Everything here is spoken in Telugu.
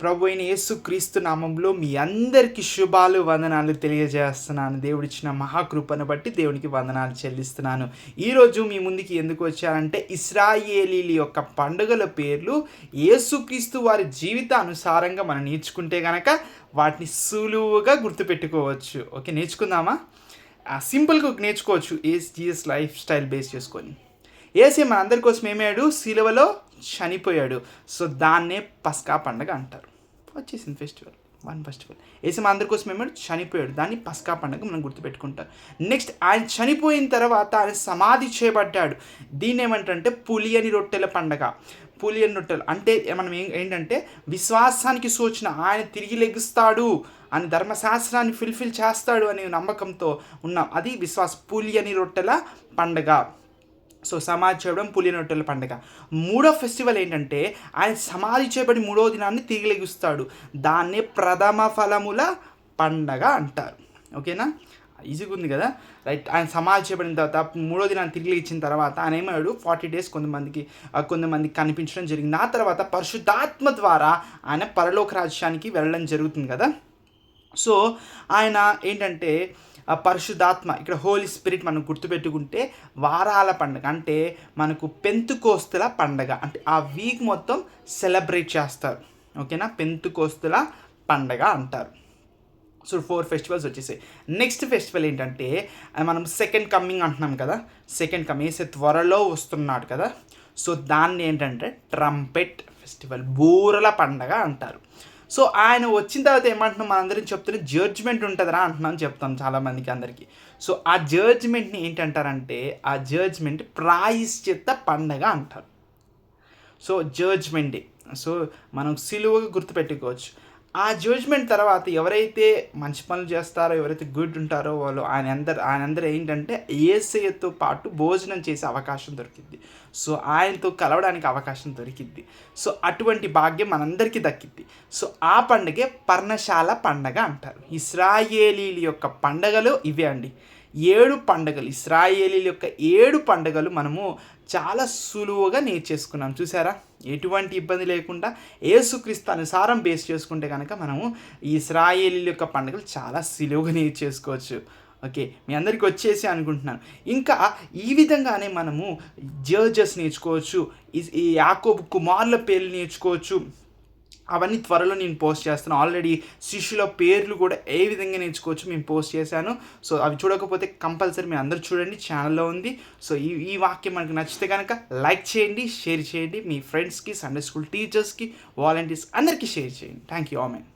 ప్రభు అయిన యేసుక్రీస్తు నామంలో మీ అందరికీ శుభాలు వందనాలు తెలియజేస్తున్నాను. దేవుడిచ్చిన మహాకృపను బట్టి దేవునికి వందనాలు చెల్లిస్తున్నాను. ఈరోజు మీ ముందుకి ఎందుకు వచ్చానంటే ఇస్రాయేలీల యొక్క పండుగల పేర్లు యేసుక్రీస్తు వారి జీవితానుసారంగా మనం నేర్చుకుంటే కనుక వాటిని సులువుగా గుర్తుపెట్టుకోవచ్చు. ఓకే నేర్చుకుందామా? సింపుల్గా నేర్చుకోవచ్చు. Ace GS lifestyle base చేసుకొని. ఏసే మన అందరి కోసం ఏమయ్యాడు? శిలువలో చనిపోయాడు. సో దాన్నే పస్కా పండగ అంటారు. వచ్చేసింది ఫెస్టివల్ వన్ ఫెస్టివల్ ఏసీ మన అందరి కోసం ఏమయ్యాడు? చనిపోయాడు. దాన్ని పస్కా పండగ మనం గుర్తుపెట్టుకుంటాం. నెక్స్ట్ ఆయన చనిపోయిన తర్వాత ఆయన సమాధి చేయబడ్డాడు. దీన్ని ఏమంటారంటే పులియని రొట్టెల పండగ. పులియని రొట్టెలు. అంటే మనం ఏం ఏంటంటే విశ్వాసానికి సూచన ఆయన తిరిగి లెగుస్తాడు అని ధర్మశాస్త్రాన్ని ఫిల్ఫిల్ చేస్తాడు అనే నమ్మకంతో ఉన్నాం. అది విశ్వాస పులియని రొట్టెల పండగ. సో సమాధి చేయడం పులినొట్టెల పండగ. పండుగ మూడో ఫెస్టివల్ ఏంటంటే ఆయన సమాధి చేయబడి మూడో దినాన్ని తిరిగి లెగుస్తాడు. దాన్నే ప్రథమ ఫలముల పండగ అంటారు. ఓకేనా? ఈజీగా ఉంది కదా? రైట్ ఆయన సమాధి చేయబడిన తర్వాత మూడో దినాన్ని తిరిగి ఇచ్చిన తర్వాత ఆయన ఏమయ్యాడు? ఫార్టీ డేస్ కొంతమందికి కొంతమందికి కనిపించడం జరిగింది. ఆ తర్వాత పరిశుద్ధాత్మ ద్వారా ఆయన పరలోక రాజ్యానికి వెళ్ళడం జరుగుతుంది కదా? సో ఆయన ఏంటంటే ఆ పరిశుద్ధాత్మ ఇక్కడ హోలీ స్పిరిట్ మనం గుర్తుపెట్టుకుంటే వారాల పండగ అంటే మనకు పెంతుకోస్తుల పండగ అంటే ఆ వీక్ మొత్తం సెలబ్రేట్ చేస్తారు. ఓకేనా పెంతుకోస్తుల పండగ అంటారు. సో ఫోర్ ఫెస్టివల్స్ వచ్చేసాయి. నెక్స్ట్ ఫెస్టివల్ ఏంటంటే మనం సెకండ్ కమ్మింగ్ అంటున్నాం కదా? సెకండ్ కమ్మింగ్ వేసే త్వరలో వస్తున్నాడు కదా? సో దాన్ని ఏంటంటే ట్రంపెట్ ఫెస్టివల్ బూరల పండగ అంటారు. సో ఆయన వచ్చిన తర్వాత ఏమంటున్నాం మనందరం చెప్తున్న జడ్జ్మెంట్ ఉంటుందిరా అంటున్నాం చెప్తాం చాలామందికి అందరికీ. సో ఆ జడ్జ్మెంట్ని ఏంటంటారంటే ఆ జడ్జ్మెంట్ ప్రాయశ్చిత్త పండగ అంటారు. సో జడ్జ్మెంట్ డే సో మనం సిలువగా గుర్తుపెట్టుకోవచ్చు. ఆ జడ్జ్మెంట్ తర్వాత ఎవరైతే మంచి పనులు చేస్తారో ఎవరైతే గుడ్ ఉంటారో వాళ్ళు ఆయన అందరు ఆయన అందరూ ఏంటంటే ఏసయ్యతో పాటు భోజనం చేసే అవకాశం దొరికింది సో ఆయనతో కలవడానికి అవకాశం దొరికింది సో అటువంటి భాగ్యం మనందరికీ దక్కింది సో ఆ పండగే పర్ణశాల పండగ అంటారు. ఇస్రాయేలీల యొక్క పండగలు ఇవే అండి. ఏడు పండగలు ఇస్రాయేలీల యొక్క ఏడు పండగలు మనము చాలా సులువుగా నేర్చేసుకున్నాం. చూసారా ఎటువంటి ఇబ్బంది లేకుండా ఏసుక్రీస్తు అనుసారం బేస్ చేసుకుంటే కనుక మనము ఈ ఇస్రాయేలీల యొక్క పండుగలు చాలా సులువుగా నేర్చేసుకోవచ్చు. ఓకే మీ అందరికీ వచ్చేసి అనుకుంటున్నాను. ఇంకా ఈ విధంగానే మనము జర్జెస్ నేర్చుకోవచ్చు ఈ- యాకోబు కుమార్ల పేర్లు నేర్చుకోవచ్చు అవన్నీ త్వరలో నేను పోస్ట్ చేస్తాను. ఆల్రెడీ శిష్యుల పేర్లు కూడా ఏ విధంగా నేర్చుకోవచ్చు మేము పోస్ట్ చేశాను. సో అవి చూడకపోతే కంపల్సరీ మీ అందరూ చూడండి. ఛానల్లో ఉంది. సో ఈ ఈ వాక్యం మనకు నచ్చితే కనుక లైక్ చేయండి షేర్ చేయండి. మీ ఫ్రెండ్స్కి సండే స్కూల్ టీచర్స్కి వాలంటీర్స్ అందరికీ షేర్ చేయండి. Thank you amen